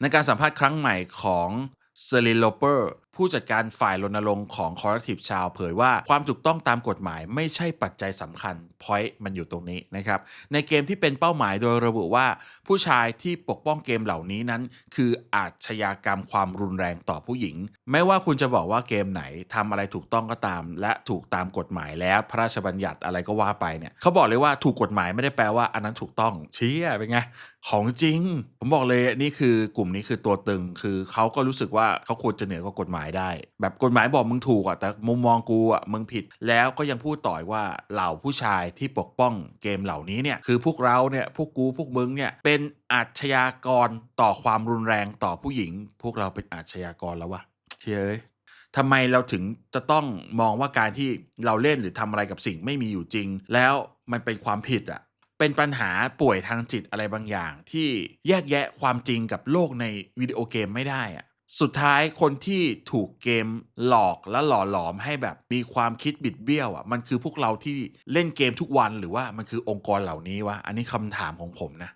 ในการสัมภาษณ์ครั้งใหม่ของเซรีโลเปอร์ ผู้จัดการฝ่ายรณรงค์ของคอร์ทีฟชาวเผยว่าความถูกต้องตามกฎหมายไม่ใช่ปัจจัยสำคัญพอยต์มันอยู่ตรงนี้นะครับ ในเกมที่เป็นเป้าหมายโดยระบุว่า ผู้ชายที่ปกป้องเกมเหล่านี้นั้น คืออาชญากรรมความรุนแรงต่อผู้หญิง ไม่ว่าคุณจะบอกว่าเกมไหนทำอะไรถูกต้องก็ตาม และถูกตามกฎหมายแล้วพระราชบัญญัติอะไรก็ว่าไปเนี่ยเขาบอกเลยว่าถูกกฎหมายไม่ได้แปลว่าอันนั้นถูกต้องเชี่ยเป็นไงของจริง ผมบอกเลยนี่คือกลุ่มนี้คือตัวตึงคือเขาก็รู้สึกว่าเขาควรจะเหนือกว่ากฎหมายได้ แบบกฎหมายบอกมึงถูกอะแต่มุมมองกูอะมึงผิด แล้วก็ยังพูดต่อยว่าเหล่าผู้ชายที่ปกป้องเกมเหล่านี้เนี่ยคือพวกเราเนี่ยพวกกูพวกมึงเนี่ยเป็นอาชญากรต่อความรุนแรงต่อผู้หญิง พวกเราเป็นอาชญากรแล้ววะเชื่อเอ้ยทำไมเราถึงจะต้องมองว่าการที่เราเล่นหรือทำอะไรกับสิ่งไม่มีอยู่จริง แล้วมันเป็นความผิดอะเป็นปัญหาป่วยทางจิตอะไรบางอย่างที่แยกแยะความจริงกับโลกในวิดีโอเกมไม่ได้อะ สุดท้ายคนที่ถูกเกมหลอกและหล่อหลอมให้แบบมีความคิดบิดเบี้ยวอะมันคือพวกเราที่เล่นเกมทุกวันหรือว่ามันคือองค์กรเหล่านี้วะอันนี้คำถามของผมนะ